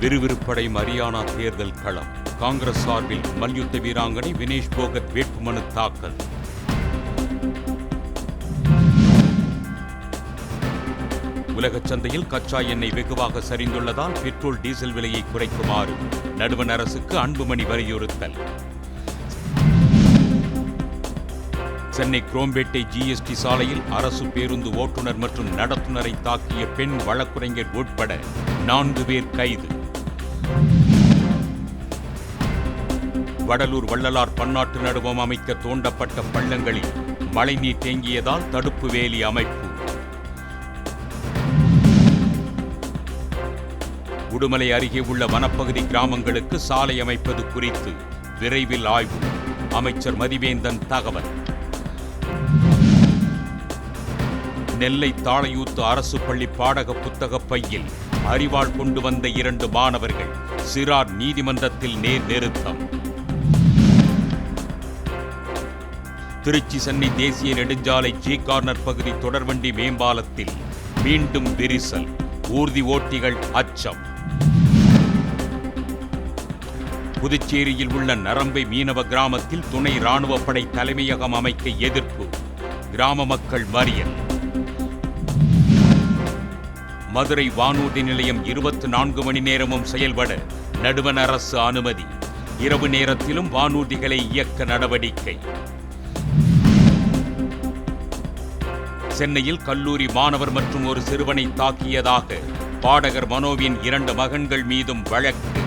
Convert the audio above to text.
விறுவிறுப்படை Mariana தேர்தல் களம். காங்கிரஸ் சார்பில் மல்யுத்த வீராங்கனை வினேஷ் போகத் வேட்புமனு தாக்கல். உலகச் சந்தையில் கச்சா எண்ணெய் வெகுவாக சரிந்துள்ளதால் பெட்ரோல் டீசல் விலையை குறைக்குமாறு நடுவண் அரசுக்கு அன்புமணி வலியுறுத்தல். சென்னை குரோம்பேட்டை ஜிஎஸ்டி சாலையில் அரசு பேருந்து ஓட்டுநர் மற்றும் நடத்துனரை தாக்கிய பெண் வழக்குரைஞர் உட்பட நான்கு பேர் கைது. வடலூர் வள்ளலார் பன்னாட்டு நடுவம் அமைக்க தோண்டப்பட்ட பள்ளங்களில் மழைநீர் தேங்கியதால் தடுப்பு வேலி அமைப்பு. உடுமலை அருகே உள்ள வனப்பகுதி கிராமங்களுக்கு சாலை அமைப்பது குறித்து விரைவில் ஆய்வு. அமைச்சர் மதிவேந்தன் தகவல். நெல்லை தாளையூத்து அரசு பள்ளி பாடக புத்தக பையில் அறிவாள் கொண்டு வந்த இரண்டு மாணவர்கள் சிறார் நீதிமன்றத்தில் நேர் நிறுத்தம். திருச்சி சென்னை தேசிய நெடுஞ்சாலை ஜி கார்னர் பகுதி தொடர்வண்டி மேம்பாலத்தில் மீண்டும் விரிசல் ஊர்தி ஓட்டிகள் அச்சம். புதுச்சேரியில் உள்ள நரம்பை மீனவ கிராமத்தில் துணை ராணுவப்படை தலைமையகம் அமைக்க எதிர்ப்பு கிராம மக்கள் மறியல். மதுரை வானூர்தி நிலையம் இருபத்தி நான்கு மணி நேரமும் செயல்பட நடுவண் அரசு அனுமதி. இரவு நேரத்திலும் வானூர்திகளை இயக்க நடவடிக்கை. சென்னையில் கல்லூரி மாணவர் மற்றும் ஒரு சிறுவனை தாக்கியதாக பாடகர் மனோவின் இரண்டு மகன்கள் மீதும் வழக்கு.